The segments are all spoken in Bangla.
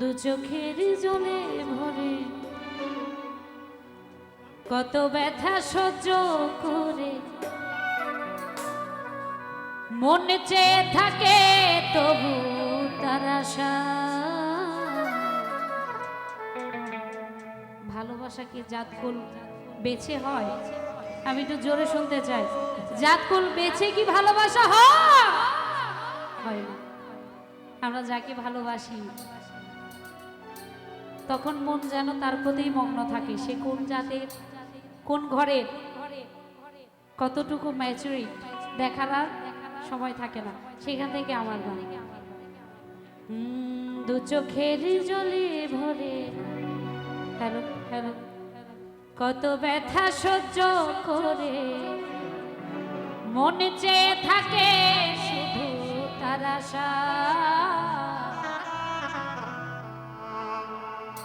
দু চোখের জলে ভরে। কত ব্যথা সহ্য করে। মন চেয়ে থাকে তবু তার আশা। ভালোবাসা কি জাতকুল বেছে হয়? আমি একটু জোরে শুনতে চাই। জাতকুল বেছে কি ভালোবাসা হয়? আমরা যাকে ভালোবাসি, তখন মন যেন তার প্রতিই মগ্ন থাকে। সে কোন জাতের, কোন ঘরের, কতটুকু ম্যাচুরি দেখার আর সময় থাকে না। সেখান থেকে আমার গান। দু চোখের জলে ভরে। Hello hello. কত ব্যথা সহ্য করে। মনে চেয়ে থাকে শুধু তার আশা।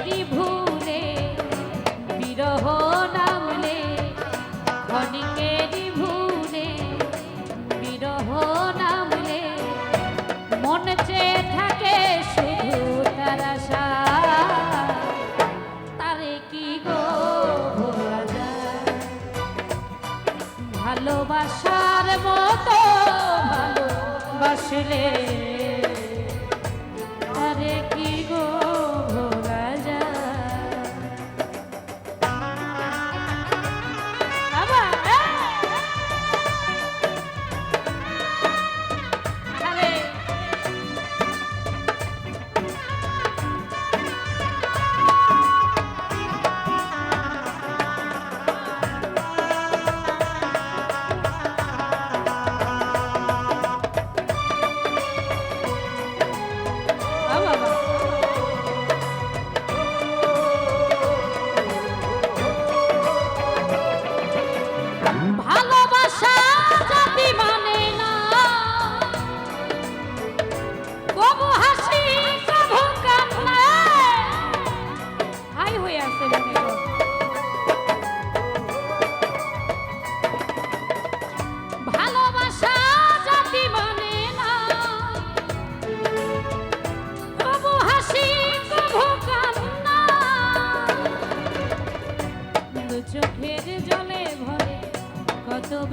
ক্ষণিকেরই ভুলে বিরহ নামলে, ক্ষণিকেরই ভুলে, বিরহ নামলে, মন চেয়ে থাকে শুধু তার তারে কি গো ভালোবাসার মতো ভালোবাসলে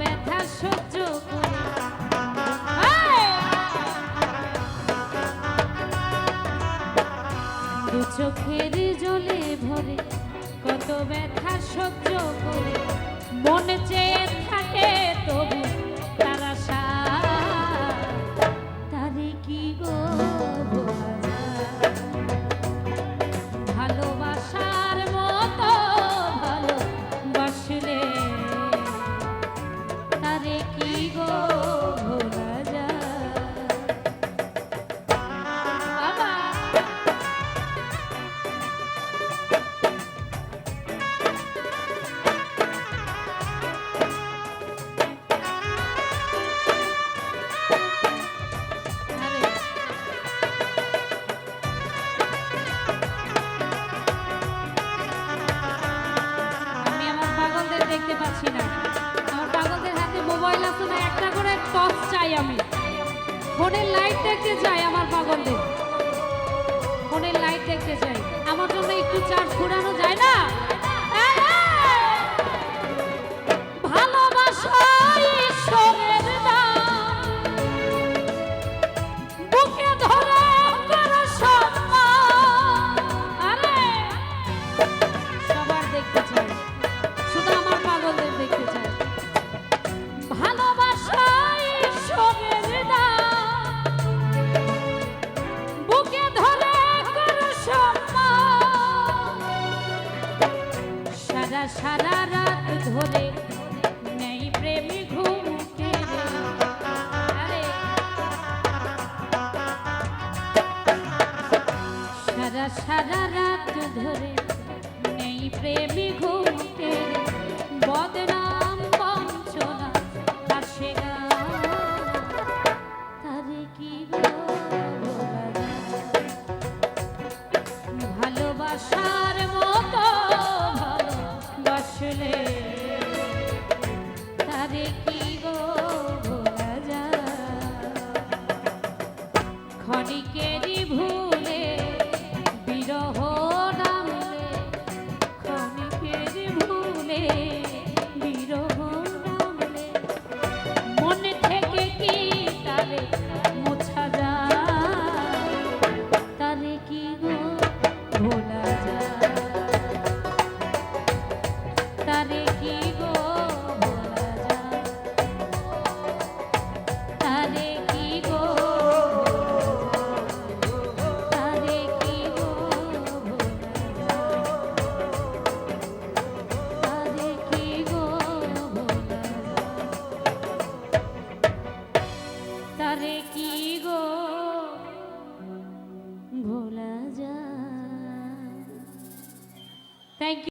ব্যথা সহ্য দু চোখের জলে ভরে কত ব্যথা সহ্য করে। মন চেয়ে একটা চাই আমি। ফোনের লাইট দেখতে চাই আমার পাগলদের। ফোনের লাইট দেখতে চাই। আমার জন্য একটু চার্জ ঘুরানো যায় না? মেলে